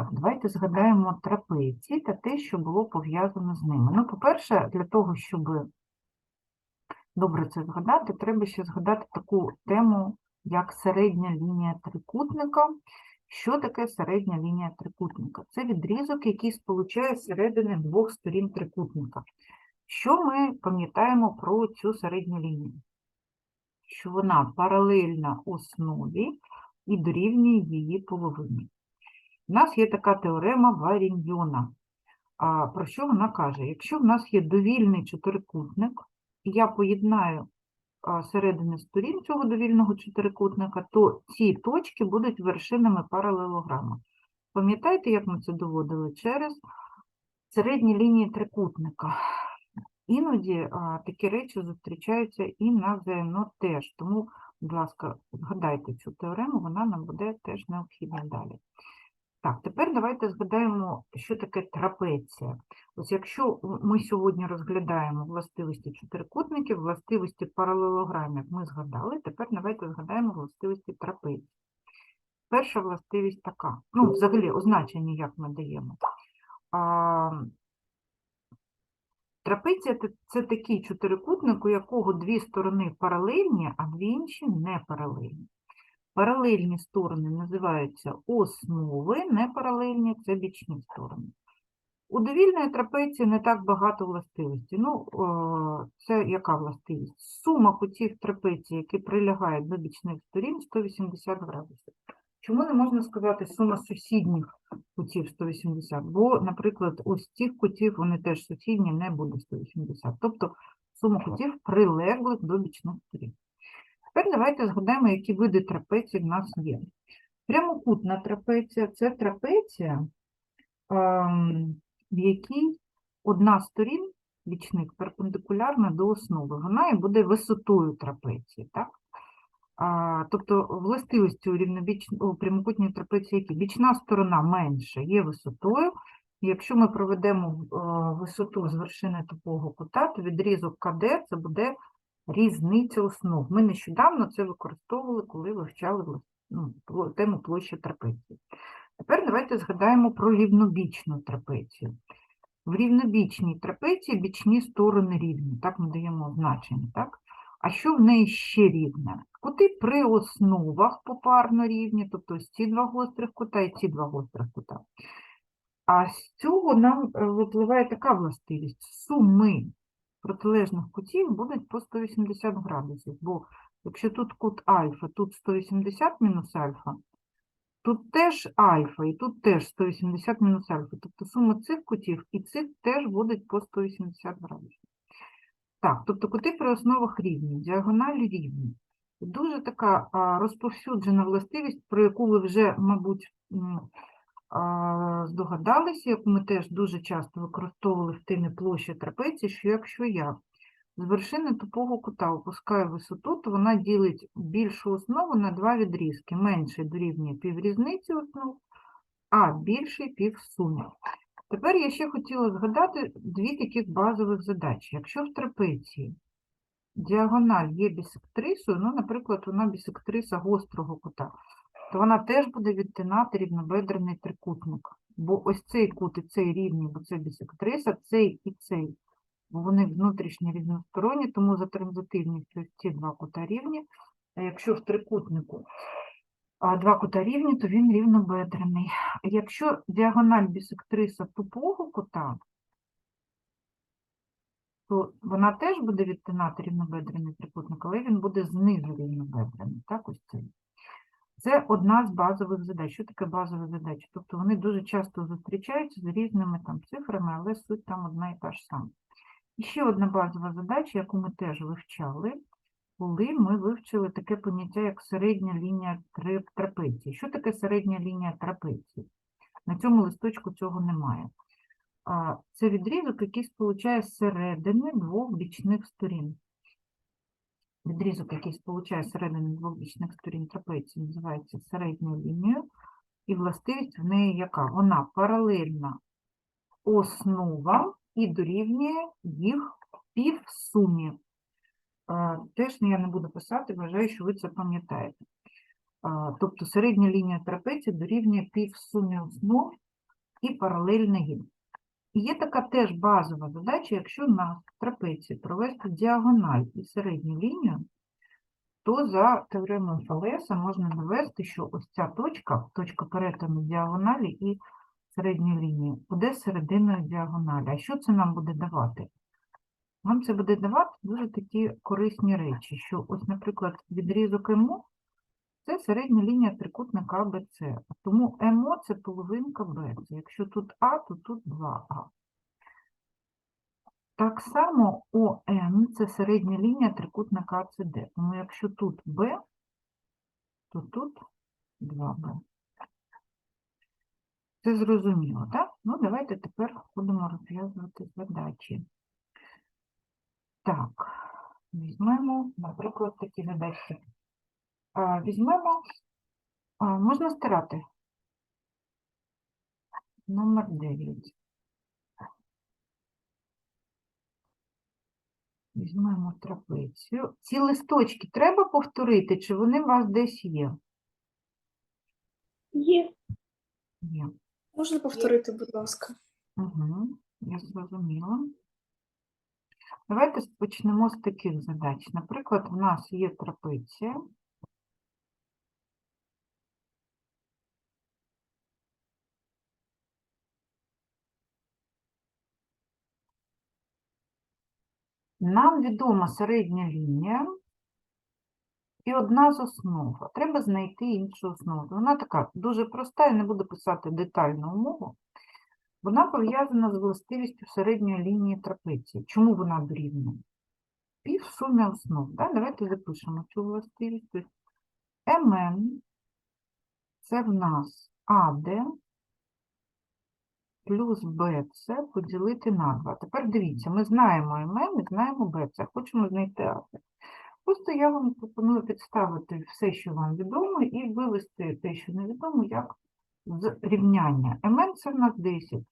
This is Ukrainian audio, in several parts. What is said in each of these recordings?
Так, давайте згадаємо трапеції та те, що було пов'язано з ними. Ну, по-перше, для того, щоб добре це згадати, треба ще згадати таку тему, як середня лінія трикутника. Що таке середня лінія трикутника? Це відрізок, який сполучає середини двох сторін трикутника. Що ми пам'ятаємо про цю середню лінію? Що вона паралельна основі і дорівнює її половині. У нас є така теорема Варіньйона. Про що вона каже? Якщо в нас є довільний чотирикутник, і я поєднаю середини сторін цього довільного чотирикутника, то ці точки будуть вершинами паралелограма. Пам'ятаєте, як ми це доводили? Через середні лінії трикутника. Іноді а, такі речі зустрічаються і на ЗНО теж. Тому, будь ласка, згадайте цю теорему, вона нам буде теж необхідна далі. Так, тепер давайте згадаємо, що таке трапеція. Ось якщо ми сьогодні розглядаємо властивості чотирикутників, властивості паралелограмів ми згадали, тепер давайте згадаємо властивості трапеції. Перша властивість така, ну, взагалі, означення, як ми даємо. А, трапеція це, такий чотирикутник, у якого дві сторони паралельні, а дві інші не паралельні. Паралельні сторони називаються основи, непаралельні – це бічні сторони. У довільної трапеції не так багато властивостей. Ну, це яка властивість? Сума кутів трапеції, які прилягають до бічних сторін, 180 градусів. Чому не можна сказати сума сусідніх кутів 180? Бо, наприклад, ось цих кутів, вони теж сусідні, не буде 180. Тобто сума кутів прилеглих до бічних сторін. Тепер давайте згадаємо, які види трапецій в нас є. Прямокутна трапеція – це трапеція, ем, в якій одна сторін, бічник, перпендикулярна до основи. Вона і буде висотою трапеції. Так? Тобто властивості у, рівнобіч... у прямокутній трапеції, які бічна сторона менша, є висотою. Якщо ми проведемо е, висоту з вершини тупого кута, то відрізок КД це буде різниця основ. Ми нещодавно це використовували, коли вивчали ну, тему площі трапеції. Тепер давайте згадаємо про рівнобічну трапецію. В рівнобічній трапеції бічні сторони рівні, так ми даємо значення, так? А що в неї ще рівне? Кути при основах попарно рівні, тобто ось ці два гострих кута і ці два гострих кута. А з цього нам е, випливає така властивість. Суми протилежних кутів будуть по 180 градусів, бо якщо тут кут альфа, тут 180 мінус альфа, тут теж альфа, і тут теж 180 мінус альфа. Тобто сума цих кутів і цих теж будуть по 180 градусів. Так, тобто кути при основах рівні, діагоналі рівні. Дуже така розповсюджена властивість, про яку ви вже, мабуть, здогадалися, яку ми теж дуже часто використовували в темі площі трапеції, що якщо я з вершини тупого кута опускаю висоту, то вона ділить більшу основу на два відрізки. Менший дорівнює піврізниці основ, а більший півсумі. Тепер я ще хотіла згадати дві таких базових задачі. Якщо в трапеції діагональ є бісектрисою, ну, наприклад, вона бісектриса гострого кута, то вона теж буде відтинати рівнобедрений трикутник. Бо ось цей кут і цей рівні, бо це бісектриса, цей і цей, бо вони внутрішні різносторонні, тому за транзитивністю ці два кута рівні. А якщо в трикутнику два кута рівні, то він рівнобедрений. Якщо діагональ бісектриса тупого кута, то вона теж буде відтинати рівнобедрений трикутник, але він буде знизу рівнобедрений. Так, ось цей. Це одна з базових задач. Що таке базові задачі? Тобто вони дуже часто зустрічаються з різними там цифрами, але суть там одна і та ж сама. І ще одна базова задача, яку ми теж вивчали, коли ми вивчили таке поняття, як середня лінія трапеції. Що таке середня лінія трапеції? На цьому листочку цього немає. Це відрізок, який сполучає середини двох бічних сторін. Відрізок, який сполучає середини двох бічних сторін трапеції, називається середньою лінією. І властивість в неї яка? Вона паралельна основам і дорівнює їх півсумі. Теж я не буду писати, вважаю, що ви це пам'ятаєте. Тобто середня лінія трапеції дорівнює півсумі основ і паралельний гін. Є така теж базова задача, якщо на трапеції провести діагональ і середню лінію, то за теоремою Фалеса можна довести, що ось ця точка, точка перетину діагоналі і середньої лінії, буде серединою діагоналі. А що це нам буде давати? Вам це буде давати дуже такі корисні речі, що ось, наприклад, відрізок МО – це середня лінія трикутника АБЦ. Тому МО – це половинка БЦ. Якщо тут А, то тут 2А. Так само ОН – це середня лінія трикутника АЦД. Тому якщо тут Б, то тут 2Б. Це зрозуміло, так? Ну, давайте тепер будемо розв'язувати задачі. Так, візьмемо, наприклад, такі задачі. Візьмемо, можна стирати. Номер 9. Візьмемо трапецію. Ці листочки треба повторити, чи вони у вас десь є? Є. Є. Можна повторити, будь ласка. Угу, я зрозуміла. Давайте почнемо з таких задач. Наприклад, в нас є трапеція. Нам відома середня лінія і одна з основ. Треба знайти іншу основу. Вона така дуже проста, я не буду писати детальну умову. Вона пов'язана з властивістю середньої лінії трапеції. Чому вона дорівнює? Пів суми основ. Да? Давайте запишемо цю властивість. Тобто МН це в нас АД плюс БЦ поділити на 2. Тепер дивіться, ми знаємо МН і знаємо БЦ. Хочемо знайти АД. Просто я вам пропоную підставити все, що вам відомо, і вивести те, що невідомо, як з рівняння. МН це в нас 10.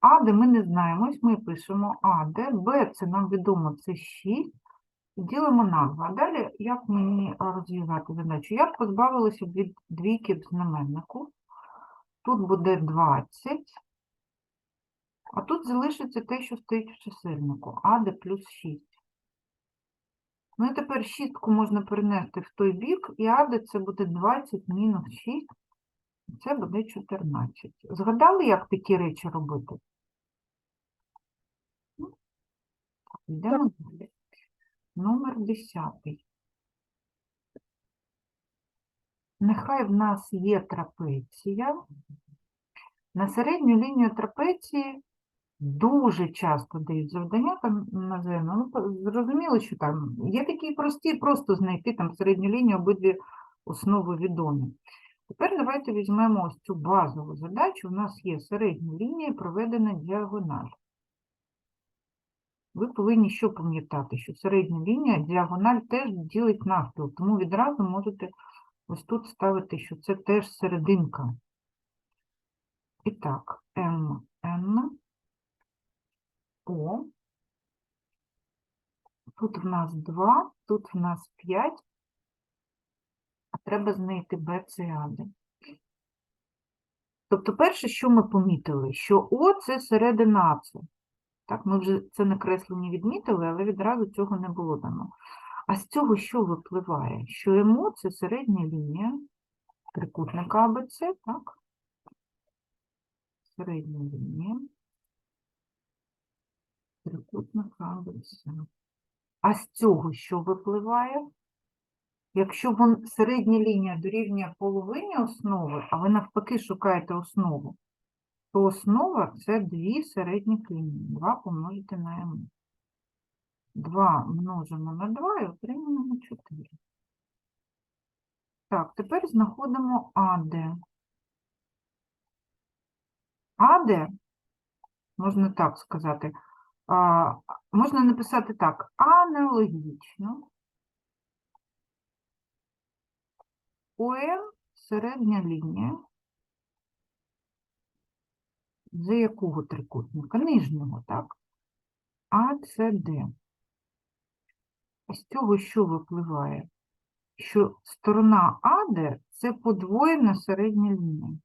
АД ми не знаємо, ми пишемо АД, Б це нам відомо, це 6, ділимо на 2. Далі, як мені розв'язати задачу? Я позбавилася від двійки знаменнику. Тут буде 20, а тут залишиться те, що стоїть в чисельнику, АД плюс 6. Ну і тепер шістку можна перенести в той бік, і АД це буде 20 мінус 6, це буде 14. Згадали, як такі речі робити? Ну, Йдемо далі. Номер 10. Нехай в нас є трапеція. На середню лінію трапеції дуже часто дають завдання там називаємо. Ну, зрозуміло, що там є такі прості, просто знайти там середню лінію, обидві основи відомі. Тепер давайте візьмемо ось цю базову задачу. У нас є середня лінія, проведена діагональ. Ви повинні що пам'ятати, що середня лінія, діагональ теж ділить навпіл, тому відразу можете ось тут ставити, що це теж серединка. І так, МН, О. Тут в нас 2, тут в нас 5, а треба знайти Б, С, А, Д. Тобто перше, що ми помітили, що О – це середина АЦ. Так, ми вже це накреслення відмітили, але відразу цього не було дано. А з цього що випливає? Що МО – це середня лінія трикутника АБЦ, так? Середня лінія трикутника АБЦ. А з цього що випливає? Якщо вон середня лінія дорівнює половині основи, а ви навпаки шукаєте основу, то основа це дві середні лінії. 2 помножити на м. 2 множимо на 2 і отримуємо 4. Так, тепер знаходимо АД. АД, можна так сказати, а, можна написати так, аналогічно. ОМ середня лінія. За якого трикутника? Нижнього, так? АЦД. З цього що випливає? Що сторона АД – це подвоєна середня лінія.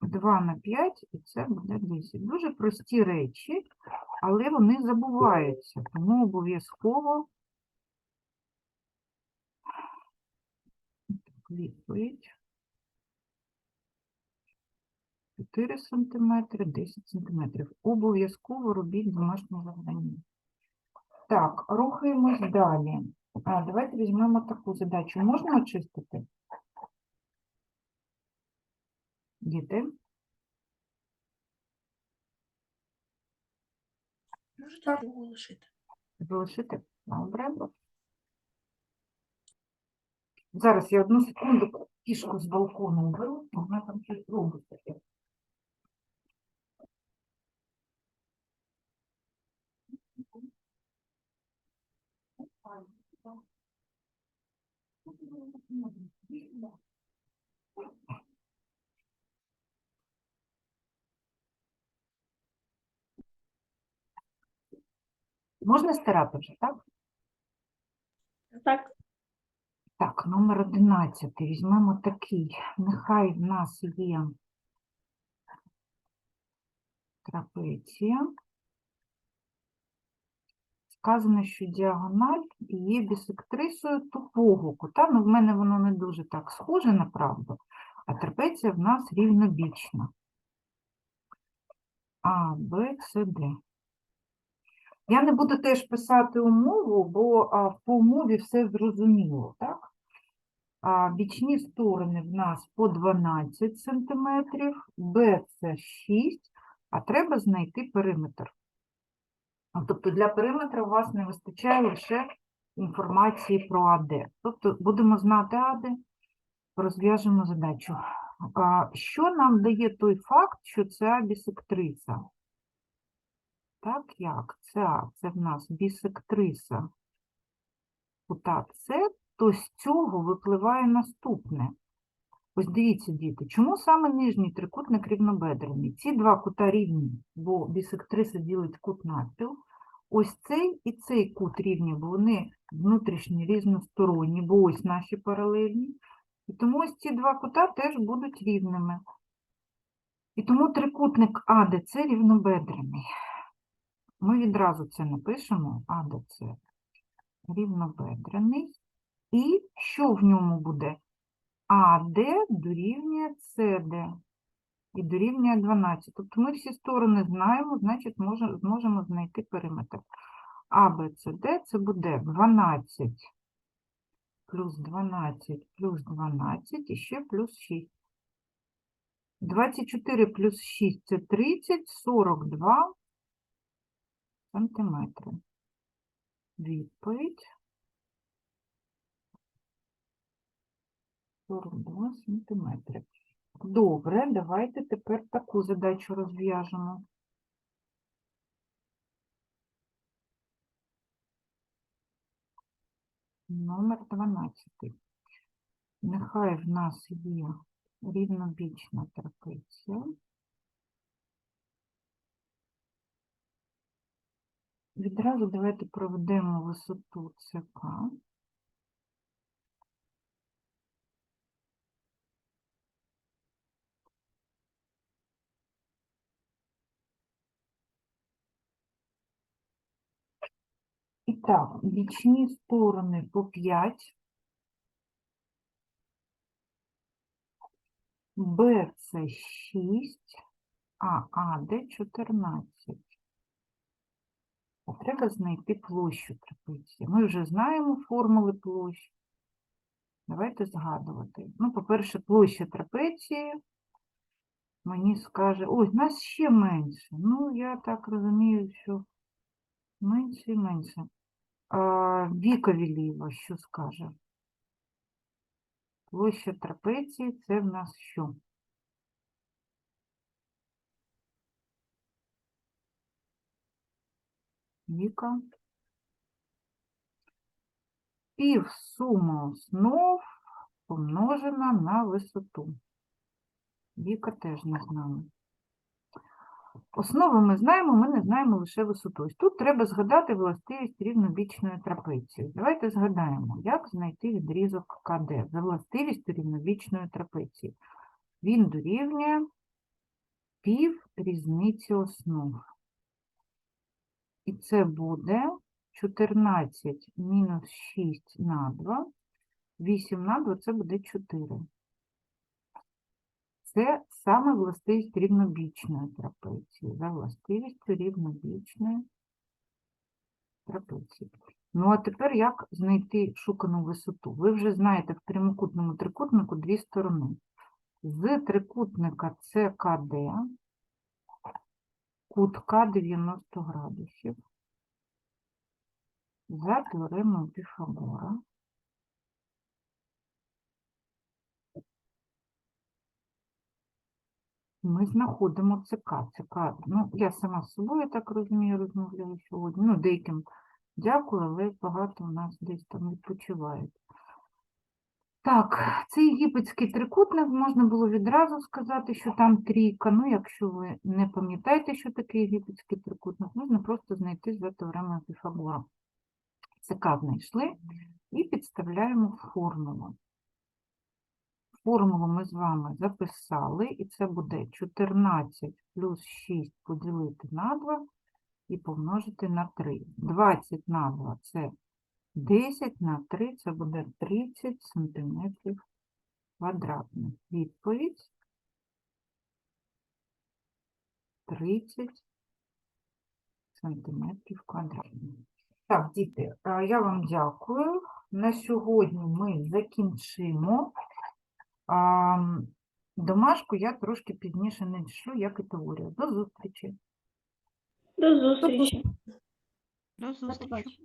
2 на 5, і це буде 10. Дуже прості речі, але вони забуваються, тому обов'язково відповідь. 4 см, 10 см. Обов'язково робіть домашнє завдання. Так, рухаємось далі. А, давайте візьмемо таку задачу. Можна очистити? Діти? Можете його лишити. Залишити? Добре. Зараз я одну секунду кішку з балкону беру, вона там щось робить таке. Можна стирати вже, так? Так. Так, номер 11. Візьмемо такий. Нехай в нас є трапеція. Сказано, що діагональ є бісектрисою тупого кута. Ну, в мене воно не дуже так схоже на правду, а трапеція в нас рівнобічна. А, Б, С, Д. Я не буду теж писати умову, бо по умові все зрозуміло, так? А, бічні сторони в нас по 12 см, Б це 6, а треба знайти периметр. Тобто для периметра у вас не вистачає лише інформації про АД. Тобто будемо знати АД, розв'яжемо задачу. Що нам дає той факт, що це бісектриса? Так, як? Це це в нас бісектриса кута С, то з цього випливає наступне. Ось дивіться, діти, чому саме нижній трикутник рівнобедрений? Ці два кута рівні, бо бісектриса ділить кут навпіл. Ось цей і цей кут рівні, бо вони внутрішні різносторонні, бо ось наші паралельні. І тому ось ці два кута теж будуть рівними. І тому трикутник АДЦ рівнобедрений. Ми відразу це напишемо, АДЦ рівнобедрений. І що в ньому буде? АД дорівнює СД і дорівнює 12. Тобто ми всі сторони знаємо, значить може- зможемо знайти периметр. АБЦД це буде 12 плюс 12 плюс 12 і ще плюс 6. 24 плюс 6 це 30, 42 сантиметри. Відповідь 42 сантиметри. Добре, давайте тепер таку задачу розв'яжемо. Номер 12. Нехай в нас є рівнобічна трапеція. Відразу давайте проведемо висоту ЦК. І так, бічні сторони по 5. Б це 6, а АД 14. А Треба знайти площу трапеції. Ми вже знаємо формули площ. Давайте згадувати. Ну, по-перше, площа трапеції мені скаже, ой, нас ще менше. Ну, я так розумію, що менше і менше. А, Віка Вілієва що скаже? Площа трапеції це в нас що? Віка. Пів сума основ помножена на висоту. Віка теж не знає. Основи ми знаємо, ми не знаємо лише висоту. Тут треба згадати властивість рівнобічної трапеції. Давайте згадаємо, як знайти відрізок КД за властивістю рівнобічної трапеції. Він дорівнює пів різниці основ. І це буде 14 мінус 6 на 2. 8 на 2 це буде 4. Це саме властивість рівнобічної трапеції. За властивістю рівнобічної трапеції. Ну, а тепер як знайти шукану висоту? Ви вже знаєте в прямокутному трикутнику дві сторони. З трикутника ЦКД кут К 90 градусів. За теоремою Піфагора. Ми знаходимо ЦК. ЦК, ну, я сама з собою так розумію, розмовляю сьогодні. Ну, деяким дякую, але багато у нас десь там відпочивають. Так, цей єгипетський трикутник можна було відразу сказати, що там трійка. Ну, якщо ви не пам'ятаєте, що таке єгипетський трикутник, можна просто знайти за теоремою Піфагора. ЦК знайшли і підставляємо формулу. Формулу ми з вами записали, і це буде 14 плюс 6 поділити на 2 і помножити на 3. 20 на 2 – це 10 на 3 – це буде 30 сантиметрів квадратних. Відповідь 30 сантиметрів квадратних. Так, діти, я вам дякую. На сьогодні ми закінчимо. А, Домашку я трошки пізніше надішлю, як і теорію. До зустрічі! До зустрічі. До зустрічі.